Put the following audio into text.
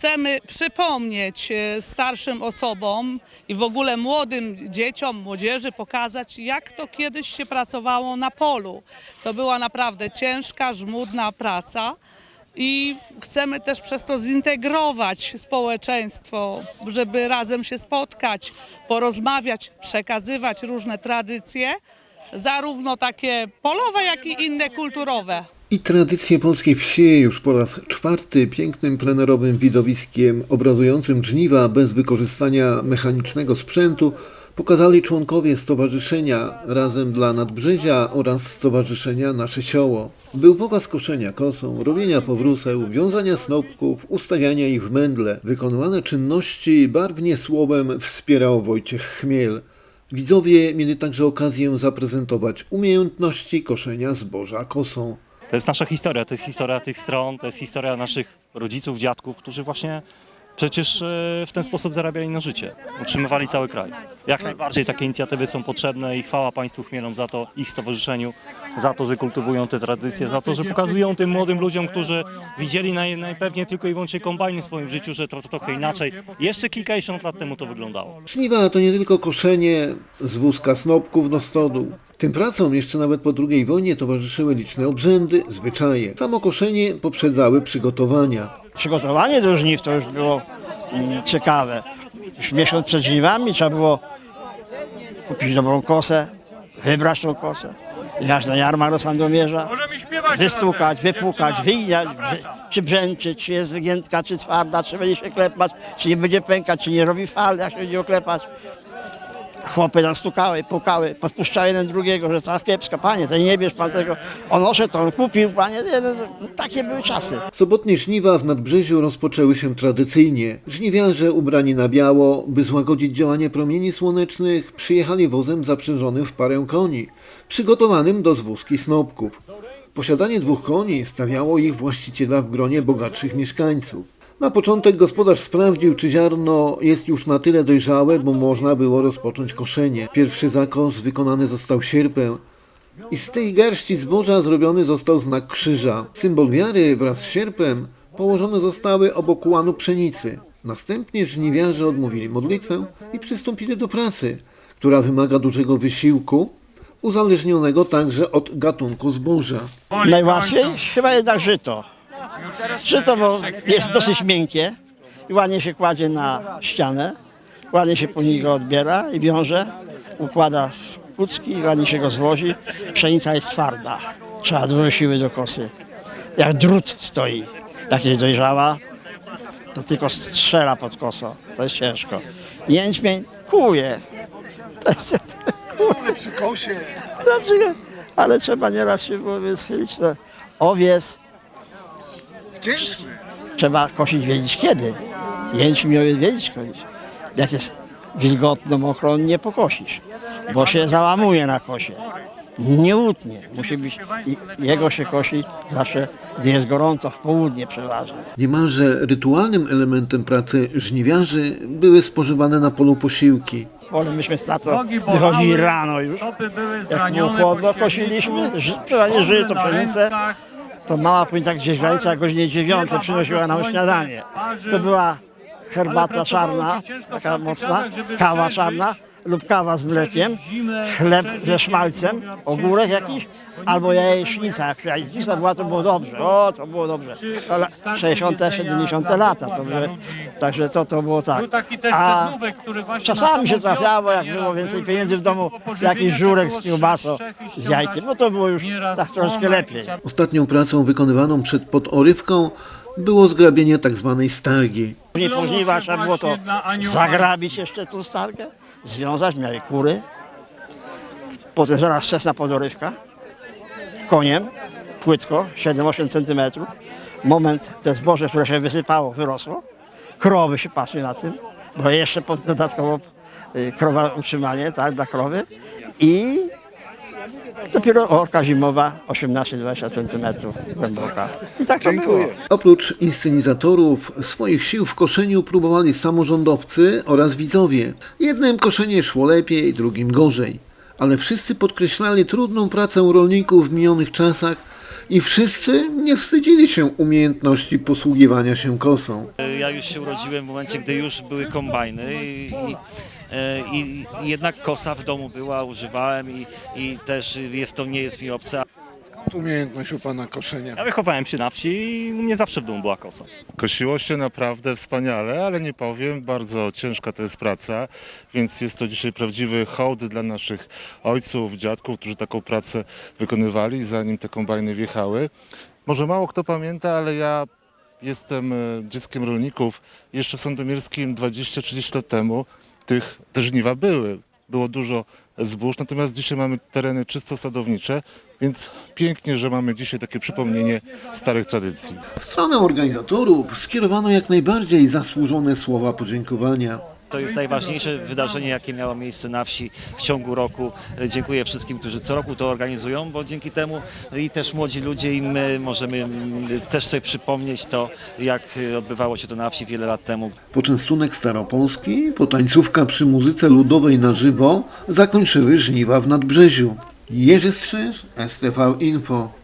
chcemy przypomnieć e, starszym osobom i w ogóle młodym dzieciom, młodzieży pokazać, jak to kiedyś się pracowało na polu. To była naprawdę ciężka, żmudna praca. I chcemy też przez to zintegrować społeczeństwo, żeby razem się spotkać, porozmawiać, przekazywać różne tradycje, zarówno takie polowe, jak i inne kulturowe. I tradycje polskiej wsi już po raz czwarty pięknym plenerowym widowiskiem obrazującym żniwa bez wykorzystania mechanicznego sprzętu pokazali członkowie Stowarzyszenia Razem dla Nadbrzezia oraz Stowarzyszenia Nasze Sioło. Był pokaz koszenia kosą, robienia powróseł, wiązania snopków, ustawiania ich w mędle. Wykonywane czynności barwnie słowem wspierał Wojciech Chmiel. Widzowie mieli także okazję zaprezentować umiejętności koszenia zboża kosą. To jest nasza historia, to jest historia tych stron, to jest historia naszych rodziców, dziadków, którzy właśnie przecież e, w ten sposób zarabiali na życie. Utrzymywali cały kraj. Jak najbardziej takie inicjatywy są potrzebne i chwała Państwu Chmielom za to, ich stowarzyszeniu, za to, że kultywują te tradycje, za to, że pokazują tym młodym ludziom, którzy widzieli naj, najpewniej tylko i wyłącznie kombajny w swoim życiu, że to, to inaczej. Jeszcze kilkadziesiąt lat temu to wyglądało. Żniwa to nie tylko koszenie z wózka snopków do stodół. Tym pracom jeszcze nawet po II wojnie towarzyszyły liczne obrzędy, zwyczaje. Samo koszenie poprzedzały przygotowania. Przygotowanie do żniw to już było mm, ciekawe. Już miesiąc przed żniwami trzeba było kupić dobrą kosę, wybrać tą kosę, jechać na jarmark do Sandomierza, wystukać, wypukać, wyjdziać, wy, czy brzęczy, czy jest wygiętka, czy twarda, czy będzie się klepać, czy nie będzie pękać, czy nie robi fal, jak się będzie oklepać. Chłopy nas stukały, pukały, podpuszczały jeden drugiego, że ta kiepska, panie, to nie bierz pan tego, on oszedł, on kupił, panie, nie, no, no, takie były czasy. Sobotnie żniwa w Nadbrzeziu rozpoczęły się tradycyjnie. Żniwiarze ubrani na biało, by złagodzić działanie promieni słonecznych, przyjechali wozem zaprzężonym w parę koni, przygotowanym do zwózki snopków. Posiadanie dwóch koni stawiało ich właściciela w gronie bogatszych mieszkańców. Na początek gospodarz sprawdził, czy ziarno jest już na tyle dojrzałe, bo można było rozpocząć koszenie. Pierwszy zakos wykonany został sierpem, i z tej garści zboża zrobiony został znak krzyża. Symbol wiary wraz z sierpem położone zostały obok łanu pszenicy. Następnie żniwiarze odmówili modlitwę i przystąpili do pracy, która wymaga dużego wysiłku, uzależnionego także od gatunku zboża. Najłatwiej chyba jednak żyto. Żyto, bo jest dosyć miękkie i ładnie się kładzie na ścianę, ładnie się po niej go odbiera i wiąże, układa w kucki ładnie się go zwozi. Pszenica jest twarda, trzeba dużo siły do kosy. Jak drut stoi, jak jest dojrzała, to tylko strzela pod kosą, to jest ciężko. Jęczmień kuje, to jest kuje przy kosie. Przykład, ale trzeba nieraz się było schylić na owiec, Trzeba kosić wiedzieć kiedy. Jęczmień wiedzieć kosić. Jak jest wilgotno, mokro, nie pokosisz, bo się załamuje na kosie. Nie utnie. Musi być, i jego się kosi zawsze, gdy jest gorąco, w południe przeważnie. Niemalże rytualnym elementem pracy żniwiarzy były spożywane na polu posiłki. Ale myśmy z tato Nogi wychodzili rano już. Jak było chłodno, kosiliśmy, ży- przeważnie żyto, pszenicę. To tak gdzieś granica o godzinie dziewiątej przynosiła nam śniadanie. To była herbata czarna, taka mocna, kawa czarna lub kawa z mlekiem, chleb ze szmalcem, ogórek jakiś, albo jajecznica. Jak jajecznica była, to było dobrze. O, to było dobrze. To la- 60., 70. lata. To, że, także to, to było tak. A czasami się trafiało, jak było więcej pieniędzy w domu, jakiś żurek z kiełbasą, z jajkiem. No to było już tak troszkę lepiej. Ostatnią pracą wykonywaną przed podorywką było zgrabienie tzw. stargi. Później po żniwach trzeba było to zagrabić jeszcze tą starkę, związać, miały kury. Potem zaraz wczesna podorywka, koniem, płytko, 7-8 cm. Moment, te zboże, które się wysypało, wyrosło. Krowy się patrzy na tym, bo jeszcze pod- dodatkowo y, krowa utrzymanie, tak, dla krowy. I dopiero orka zimowa 18-20 cm głęboka. I tak to było. Oprócz inscenizatorów, swoich sił w koszeniu próbowali samorządowcy oraz widzowie. Jednym koszenie szło lepiej, drugim gorzej. Ale wszyscy podkreślali trudną pracę rolników w minionych czasach I wszyscy nie wstydzili się umiejętności posługiwania się kosą. Ja już się urodziłem w momencie, gdy już były kombajny i, i, i, i jednak kosa w domu była, używałem i, i też jest to nie jest mi obce. Umiejętność u pana koszenia. Ja wychowałem się na wsi i u mnie zawsze w domu była kosa. Kosiło się naprawdę wspaniale, ale nie powiem, bardzo ciężka to jest praca, więc jest to dzisiaj prawdziwy hołd dla naszych ojców, dziadków, którzy taką pracę wykonywali, zanim te kombajny wjechały. Może mało kto pamięta, ale ja jestem e, dzieckiem rolników. Jeszcze w Sandomierskim 20-30 lat temu tych, te żniwa były. Było dużo zbóż, natomiast dzisiaj mamy tereny czysto sadownicze, więc pięknie, że mamy dzisiaj takie przypomnienie starych tradycji. W stronę organizatorów skierowano jak najbardziej zasłużone słowa podziękowania. To jest najważniejsze wydarzenie, jakie miało miejsce na wsi w ciągu roku. Dziękuję wszystkim, którzy co roku to organizują, bo dzięki temu i też młodzi ludzie i my możemy mm, też sobie przypomnieć to, jak odbywało się to na wsi wiele lat temu. Poczęstunek staropolski, potańcówka przy muzyce ludowej na żywo zakończyły żniwa w Nadbrzeziu. Jerzy Strzyż, STV Info.